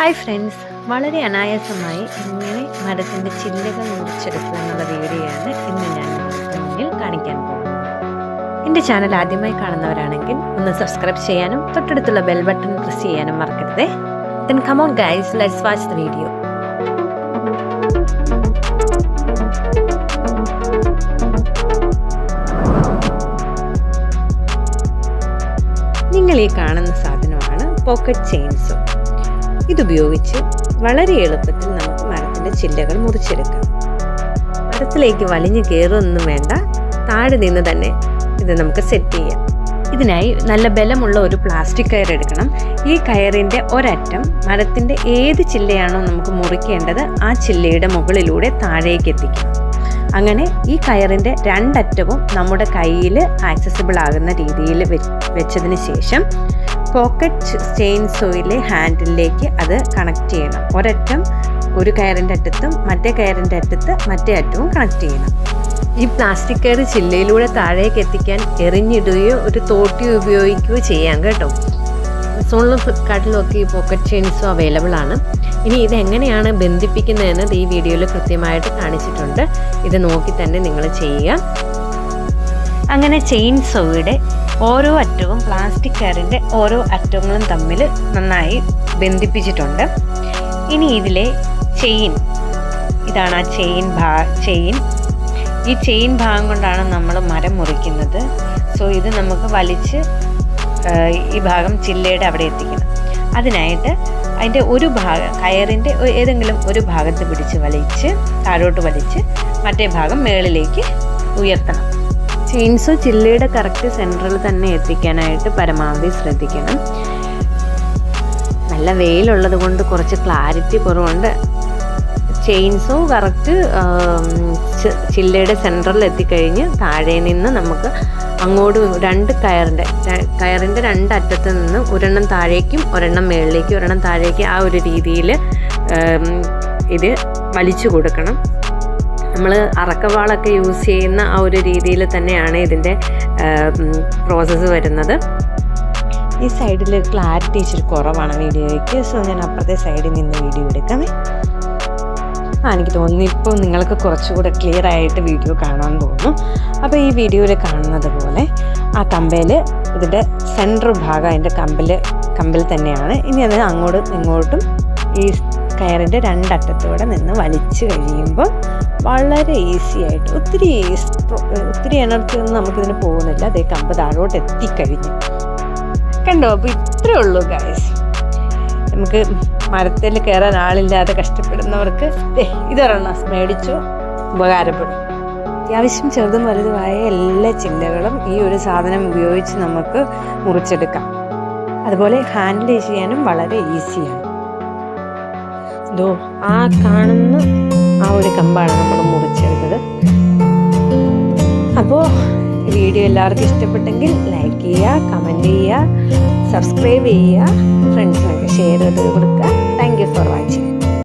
Hi friends വളരെ അനായാസമായി എങ്ങനെ മരത്തിന്റെ ചില്ലകൾ മുറിച്ചെടുക്കുക എന്നുള്ള വീഡിയോയാണ് ഇന്ന് ഞാൻ മുന്നിൽ കാണിക്കാൻ പോകുന്നത്. എന്റെ ചാനൽ ആദ്യമായി കാണുന്നവരാണെങ്കിൽ ഒന്ന് സബ്സ്ക്രൈബ് ചെയ്യാനും തൊട്ടടുത്തുള്ള ബെൽ ബട്ടൺ പ്രസ് ചെയ്യാനും മറക്കരുതേ. Then come on guys let's watch the video നിങ്ങൾ ഈ കാണുന്ന സാധനമാണ് പോക്കറ്റ് ചെയിൻസോ ഇതുപയോഗിച്ച് വളരെ എളുപ്പത്തിൽ നമുക്ക് മരത്തിന്റെ ചില്ലകൾ മുറിച്ചെടുക്കാം. മരത്തിലേക്ക് വലിഞ്ഞു കയറുമൊന്നും വേണ്ട. താഴെ നിന്ന് തന്നെ ഇത് നമുക്ക് സെറ്റ് ചെയ്യാം. ഇതിനായി നല്ല ബലമുള്ള ഒരു പ്ലാസ്റ്റിക് കയർ എടുക്കണം. ഈ കയറിന്റെ ഒരറ്റം മരത്തിന്റെ ഏത് ചില്ലയാണോ നമുക്ക് മുറിക്കേണ്ടത് ആ ചില്ലയുടെ മുകളിലൂടെ താഴേക്ക് എത്തിക്കാം. അങ്ങനെ ഈ കയറിന്റെ രണ്ടറ്റവും നമ്മുടെ കയ്യിൽ ആക്സസിബിൾ ആകുന്ന രീതിയിൽ വെച്ചതിന് ശേഷം പോക്കറ്റ് സ്റ്റെയിൻ സോയിലെ ഹാൻഡിലേക്ക് അത് കണക്ട് ചെയ്യണം. ഒരറ്റം ഒരു കയറിന്റെ അറ്റത്തും മറ്റേ കയറിന്റെ അറ്റത്ത് മറ്റേ അറ്റവും കണക്ട് ചെയ്യണം. ഈ പ്ലാസ്റ്റിക് കയർ ചില്ലയിലൂടെ താഴേക്ക് എത്തിക്കാൻ എറിഞ്ഞിടുകയോ ഒരു തോട്ടി ഉപയോഗിക്കുകയോ ചെയ്യാം കേട്ടോ. സോണിലും ഫ്ലിപ്കാർട്ടിലും ഒക്കെ ഈ പോക്കറ്റ് ചെയിൻസും അവൈലബിൾ ആണ്. ഇനി ഇതെങ്ങനെയാണ് ബന്ധിപ്പിക്കുന്നതെന്ന് ഈ വീഡിയോയിൽ കൃത്യമായിട്ട് കാണിച്ചിട്ടുണ്ട്. ഇത് നോക്കി തന്നെ നിങ്ങൾ ചെയ്യുക. അങ്ങനെ ചെയിൻ സോയുടെ ഓരോ അറ്റവും പ്ലാസ്റ്റിക് കയറിന്റെ ഓരോ അറ്റങ്ങളും തമ്മിൽ നന്നായി ബന്ധിപ്പിച്ചിട്ടുണ്ട്. ഇനി ഇതിലെ ചെയിൻ ഇതാണ് ആ ചെയിൻ ഭാ ചെയിൻ ഈ ചെയിൻ ഭാഗം കൊണ്ടാണ് നമ്മൾ മരം മുറിക്കുന്നത്. സോ ഇത് നമുക്ക് വലിച്ച് ഈ ഭാഗം ചില്ലയുടെ അവിടെ എത്തിക്കണം. അതിനായിട്ട് അതിന്റെ ഒരു ഭാഗം കയറിന്റെ ഏതെങ്കിലും ഒരു ഭാഗത്ത് പിടിച്ച് വലിച്ച് താഴോട്ട് വലിച്ച് മറ്റേ ഭാഗം മേളിലേക്ക് ഉയർത്തണം. ചെയിൻസോ ചില്ലയുടെ കറക്റ്റ് സെന്ററിൽ തന്നെ എത്തിക്കാനായിട്ട് പരമാവധി ശ്രദ്ധിക്കണം. നല്ല വെയിലുള്ളത് കൊണ്ട് കുറച്ച് ക്ലാരിറ്റി കുറവുണ്ട്. ചെയിൻസോ കറക്റ്റ് ചില്ലയുടെ സെന്ററിൽ എത്തിക്കഴിഞ്ഞ് താഴെ നിന്ന് നമുക്ക് അങ്ങോട്ട് രണ്ട് കയറിന്റെ കയറിന്റെ രണ്ട് അറ്റത്ത് നിന്ന് ഒരെണ്ണം താഴേക്കും ഒരെണ്ണം മുകളിലേക്കും ഒരെണ്ണം താഴേക്കും ആ ഒരു രീതിയിൽ ഇത് വലിച്ചു കൊടുക്കണം. നമ്മൾ അറക്കവാളൊക്കെ യൂസ് ചെയ്യുന്ന ആ ഒരു രീതിയിൽ തന്നെയാണ് ഇതിന്റെ പ്രോസസ്സ് വരുന്നത്. ഈ സൈഡിൽ ക്ലാരിറ്റി ഇച്ചിരി കുറവാണ് വീഡിയോയ്ക്ക്. സോ ഞാൻ അപ്പുറത്തെ സൈഡിൽ നിന്ന് വീഡിയോ എടുക്കാമേ. ആ എനിക്ക് തോന്നുന്നു ഇപ്പോൾ നിങ്ങൾക്ക് കുറച്ചുകൂടെ ക്ലിയർ ആയിട്ട് വീഡിയോ കാണാൻ തോന്നുന്നു അപ്പോൾ ഈ വീഡിയോയിൽ കാണുന്നത് പോലെ ആ കമ്പയിൽ ഇതിന്റെ സെൻട്രൽ ഭാഗം അതിന്റെ കമ്പിൽ കമ്പിൽ തന്നെയാണ്. ഇനി അത് അങ്ങോട്ടും ഇങ്ങോട്ടും ഈ കയറിന്റെ രണ്ടറ്റത്തൂടെ നിന്ന് വലിച്ചു കഴിയുമ്പോൾ വളരെ ഈസി ആയിട്ട് ഒത്തിരി ഒത്തിരി എനർജി ഒന്നും നമുക്കിതിന് പോകുന്നില്ല. അതേ കമ്പ് താഴോട്ട് എത്തിക്കഴിഞ്ഞു. കണ്ടോ? അപ്പോൾ ഇത്രേ ഉള്ളൂ ഗൈസ് നമുക്ക് മരത്തിൽ കയറാൻ ആളില്ലാതെ കഷ്ടപ്പെടുന്നവർക്ക് ഇതൊരെണ്ണം മേടിച്ചു. ഉപകാരപ്പെടും. അത്യാവശ്യം ചെറുതും വലുതുമായ എല്ലാ ചില്ലകളും ഈ ഒരു സാധനം ഉപയോഗിച്ച് നമുക്ക് മുറിച്ചെടുക്കാം. അതുപോലെ ഹാൻഡിൽ ചെയ്യാനും വളരെ ഈസിയാണ് ഇതോ ആ കാണുന്ന ആ ഒരു കമ്പാണ് നമ്മൾ മുറിച്ചെടുത്തത്. അപ്പോൾ വീഡിയോ എല്ലാവർക്കും ഇഷ്ടപ്പെട്ടെങ്കിൽ ലൈക്ക് ചെയ്യുക കമന്റ് ചെയ്യുക സബ്സ്ക്രൈബ് ചെയ്യുക ഫ്രണ്ട്സിനൊക്കെ ഷെയർ ചെയ്ത് കൊടുക്കുക. Thank you for watching